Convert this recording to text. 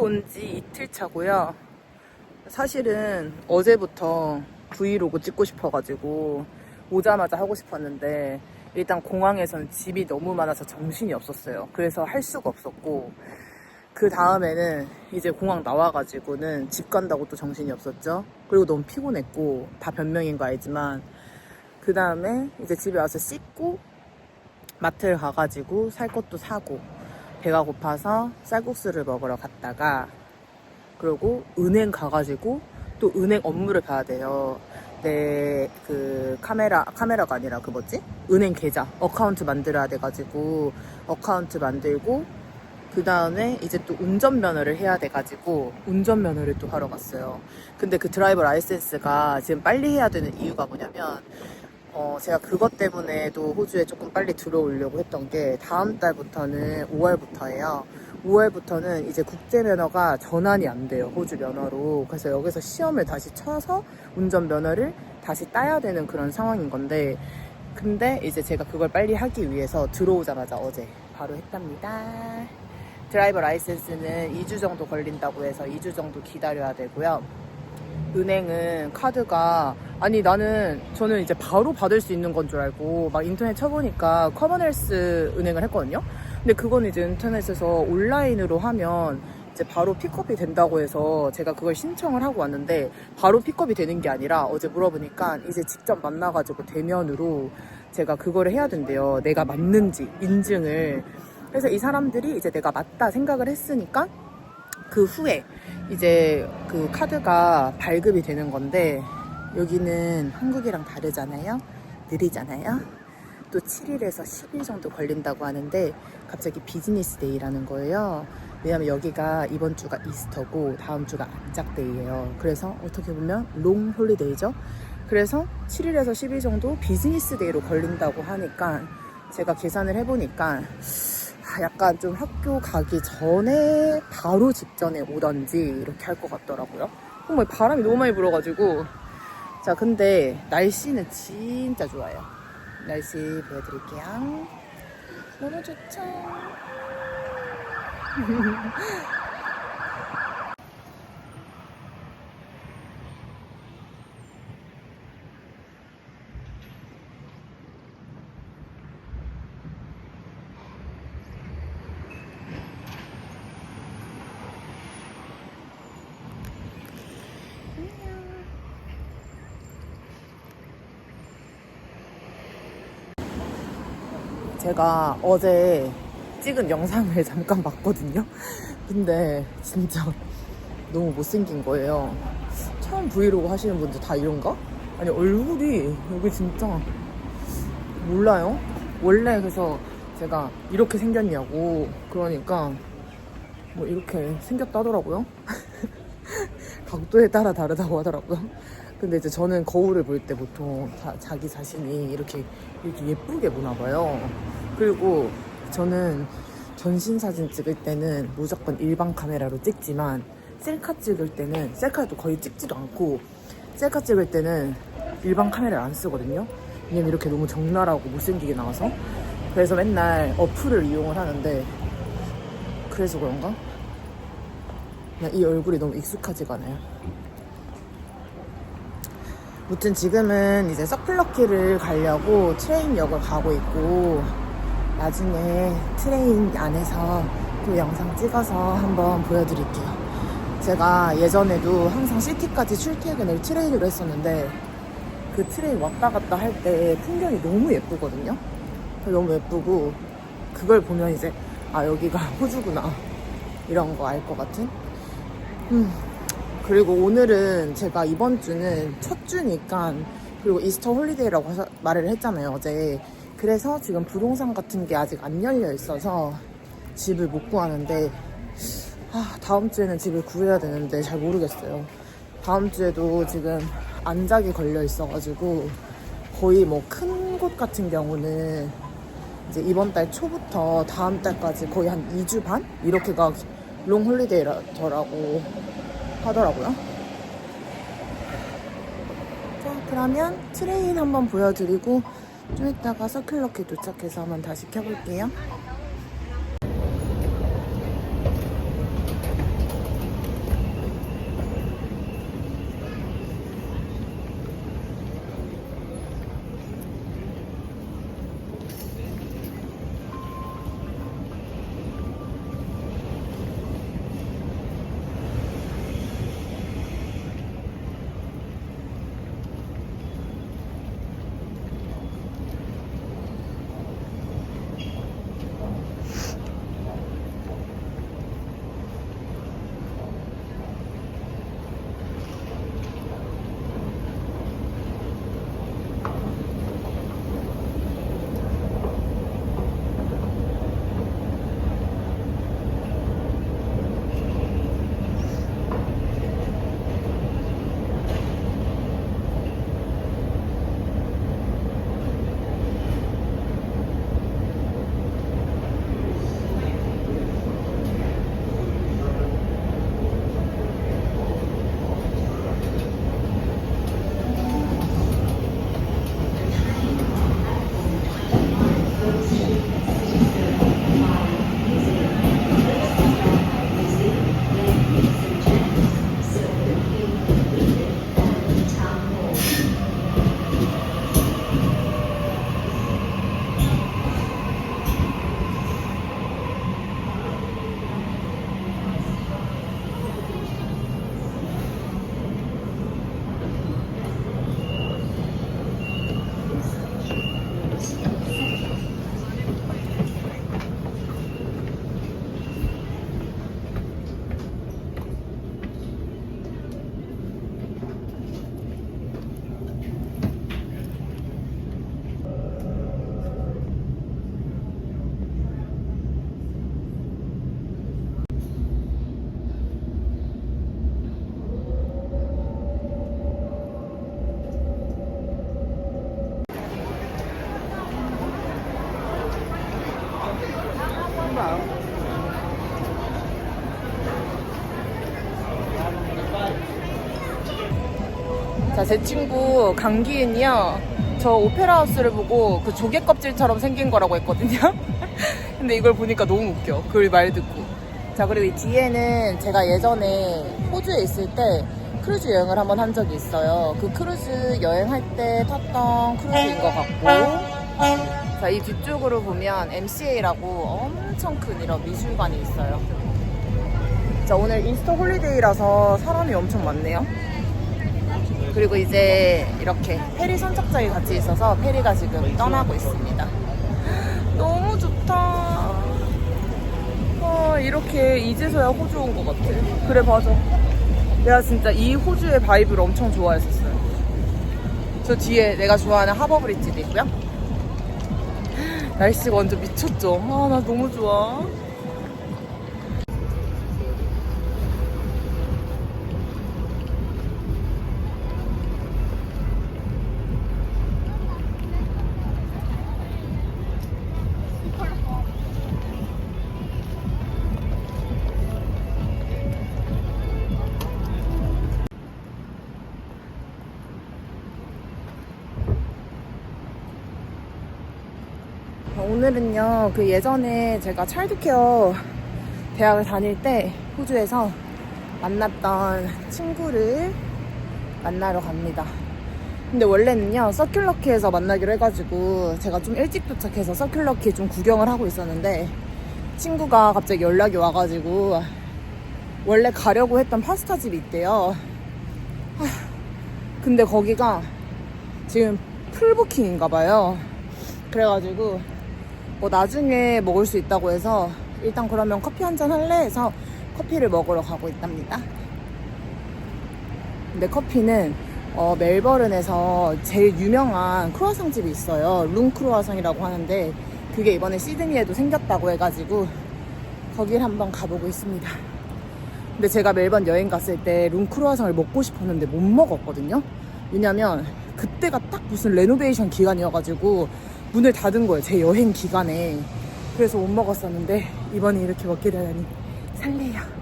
온 지 이틀 차고요. 사실은 어제부터 브이로그 찍고 싶어가지고 오자마자 하고 싶었는데 일단 공항에서는 집이 너무 많아서 정신이 없었어요. 그래서 할 수가 없었고 그 다음에는 이제 공항 나와가지고는 집 간다고 또 정신이 없었죠. 그리고 너무 피곤했고 다 변명인 거 알지만 그 다음에 이제 집에 와서 씻고 마트를 가가지고 살 것도 사고 배가 고파서 쌀국수를 먹으러 갔다가 그리고 은행 가가지고 또 은행 업무를 봐야 돼요. 내 그 카메라 카메라가 아니라 그 뭐지? 은행 계좌 어카운트 만들어야 돼가지고 어카운트 만들고 그 다음에 이제 또 운전면허를 해야 돼가지고 운전면허를 또 하러 갔어요. 근데 그 드라이버 라이센스가 지금 빨리 해야 되는 이유가 뭐냐면 어, 제가 그것 때문에도 호주에 조금 빨리 들어오려고 했던 게 다음 달부터는 5월부터예요. 5월부터는 이제 국제 면허가 전환이 안 돼요. 호주 면허로. 그래서 여기서 시험을 다시 쳐서 운전 면허를 다시 따야 되는 그런 상황인 건데 근데 이제 제가 그걸 빨리 하기 위해서 들어오자마자 어제 바로 했답니다. 드라이버 라이센스는 2주 정도 걸린다고 해서 2주 정도 기다려야 되고요. 은행은 카드가 아니 나는 저는 이제 바로 받을 수 있는 건 줄 알고 막 인터넷 쳐보니까 커먼헬스 은행을 했거든요. 근데 그건 이제 인터넷에서 온라인으로 하면 이제 바로 픽업이 된다고 해서 제가 그걸 신청을 하고 왔는데 바로 픽업이 되는 게 아니라 어제 물어보니까 이제 직접 만나가지고 대면으로 제가 그거를 해야 된대요. 내가 맞는지 인증을. 그래서 이 사람들이 이제 내가 맞다 생각을 했으니까 그 후에 이제 그 카드가 발급이 되는 건데 여기는 한국이랑 다르잖아요. 느리잖아요. 또 7일에서 10일 정도 걸린다고 하는데 갑자기 비즈니스 데이라는 거예요. 왜냐면 여기가 이번 주가 이스터고 다음 주가 안짝데이예요. 그래서 어떻게 보면 롱 홀리데이죠. 그래서 7일에서 10일 정도 비즈니스 데이로 걸린다고 하니까 제가 계산을 해보니까 아, 약간 좀 학교 가기 전에 바로 직전에 오던지 이렇게 할 것 같더라고요. 정말 바람이 너무 많이 불어가지고 자 근데 날씨는 진짜 좋아요. 날씨 보여드릴게요. 너무 좋죠? 제가 어제 찍은 영상을 잠깐 봤거든요. 근데 진짜 너무 못생긴 거예요. 처음 브이로그 하시는 분들 다 이런가? 아니 얼굴이 여기 진짜 몰라요. 원래 그래서 제가 이렇게 생겼냐고 그러니까 뭐 이렇게 생겼다 하더라고요. 각도에 따라 다르다고 하더라고요. 근데 이제 저는 거울을 볼 때 보통 자, 기 자신이 이렇게 이렇게 예쁘게 보나 봐요. 그리고 저는 전신 사진 찍을 때는 무조건 일반 카메라로 찍지만 셀카 찍을 때는 셀카도 거의 찍지도 않고 셀카 찍을 때는 일반 카메라를 안 쓰거든요. 왜냐면 이렇게 너무 적나라하고 못생기게 나와서 그래서 맨날 어플을 이용을 하는데 그래서 그런가? 그냥 이 얼굴이 너무 익숙하지가 않아요. 무튼 지금은 이제 서플러키를 가려고 트레인역을 가고 있고 나중에 트레인 안에서 또 영상 찍어서 한번 보여드릴게요. 제가 예전에도 항상 시티까지 출퇴근을 트레인으로 했었는데 그 트레인 왔다 갔다 할 때 풍경이 너무 예쁘거든요. 너무 예쁘고 그걸 보면 이제 아 여기가 호주구나 이런 거 알 것 같은. 음. 그리고 오늘은 제가 이번 주는 첫 주니까 그리고 이스터 홀리데이라고 하셔- 말을 했잖아요 어제. 그래서 지금 부동산 같은 게 아직 안 열려 있어서 집을 못 구하는데 아, 다음 주에는 집을 구해야 되는데 잘 모르겠어요. 다음 주에도 지금 안작이 걸려 있어가지고 거의 뭐 큰 곳 같은 경우는 이제 이번 달 초부터 다음 달까지 거의 한 2주 반? 이렇게가 롱 홀리데이더라고 하더라고요. 자, 그러면 트레인 한번 보여드리고 좀 이따가 서클럭에 도착해서 한번 다시 켜볼게요. 자, 제 친구 강기은이요. 저 오페라 하우스를 보고 그 조개 껍질처럼 생긴 거라고 했거든요. 근데 이걸 보니까 너무 웃겨. 그 말 듣고. 자, 그리고 이 뒤에는 제가 예전에 호주에 있을 때 크루즈 여행을 한번 한 적이 있어요. 그 크루즈 여행할 때 탔던 크루즈인 것 같고. 자, 이 뒤쪽으로 보면 MCA라고 엄청 큰 이런 미술관이 있어요. 자, 오늘 인스터 홀리데이라서 사람이 엄청 많네요. 그리고 이제 이렇게 페리 선착장이 같이 있어서 페리가 지금 떠나고 있습니다. 너무 좋다. 어, 이렇게 이제서야 호주 온 것 같아. 그래, 맞아. 내가 진짜 이 호주의 바이브를 엄청 좋아했었어요. 저 뒤에 내가 좋아하는 하버브리지도 있고요. 날씨가 완전 미쳤죠? 아, 나 너무 좋아. 오늘은요, 그 예전에 제가 차일드케어 대학을 다닐 때 호주에서 만났던 친구를 만나러 갑니다. 근데 원래는요, 서큘러키에서 만나기로 해가지고 제가 좀 일찍 도착해서 서큘러키 좀 구경을 하고 있었는데 친구가 갑자기 연락이 와가지고 원래 가려고 했던 파스타 집이 있대요. 하, 근데 거기가 지금 풀부킹인가 봐요. 그래가지고 뭐 나중에 먹을 수 있다고 해서 일단 그러면 커피 한 잔 할래 해서 커피를 먹으러 가고 있답니다. 근데 커피는 어, 멜버른에서 제일 유명한 크루아상 집이 있어요. 룸 크루아상이라고 하는데 그게 이번에 시드니에도 생겼다고 해가지고 거길 한번 가보고 있습니다. 근데 제가 멜번 여행 갔을 때룸 크루아상을 먹고 싶었는데 못 먹었거든요. 왜냐면 그때가 딱 무슨 레노베이션 기간이어가지고 문을 닫은 거예요. 제 여행 기간에. 그래서 못 먹었었는데 이번에 이렇게 먹게 되다니 설레요.